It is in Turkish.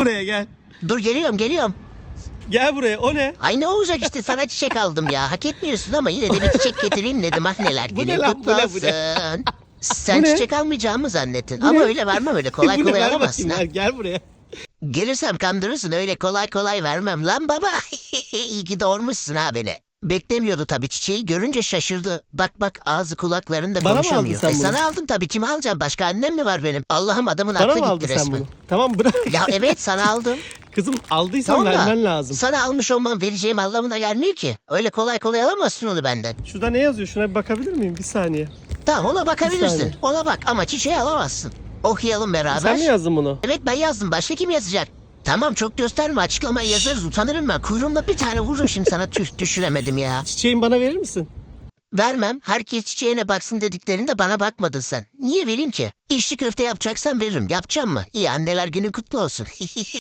buraya gel. Dur geliyorum geliyorum. Gel buraya. O ne? Ay ne olacak işte sana çiçek aldım ya. Hak etmiyorsun ama yine de bir çiçek getireyim dedim. Ah neler Bu ne günün lan, bu ne, bu ne? olsun. Sen Bu ne? çiçek almayacağımı zannettin. Ama ne? öyle vermem öyle kolay Bu ne? kolay Ver alamazsın. bakayım, ha. ver, Gel buraya. Gelirsem kandırırsın öyle kolay kolay vermem lan baba. İyi ki doğurmuşsun ha beni. Beklemiyordu tabii çiçeği görünce şaşırdı. Bak bak ağzı kulaklarında Bana mı konuşamıyor. aldın sen E, bunu? sana aldım tabii kime alacağım başka annem mi var benim? Allah'ım adamın Bana aklı mı aldın gitti sen resmen. bunu? Tamam bırak. Ya evet sana aldım. Kızım aldıysan Tamam da vermen lazım. Sana almış olmam vereceğim anlamına gelmiyor ki. Öyle kolay kolay alamazsın onu benden. Şurada ne yazıyor? Şuna bir bakabilir miyim? Bir saniye. Tamam ona bakabilirsin. saniye. Ona bak ama çiçeği alamazsın. Okuyalım beraber. Sen mi yazdın bunu? Evet ben yazdım. Başka kim yazacak? Tamam çok gösterme açıklamayı yazarız. Utanırım ben. Kuyruğumda bir tane vururum şimdi sana tüh düşüremedim ya. Çiçeğimi bana verir misin? Vermem. Herkes çiçeğine baksın dediklerinde bana bakmadın sen. Niye vereyim ki? İşli köfte yapacaksan veririm. Yapacağım mı? İyi anneler günü kutlu olsun.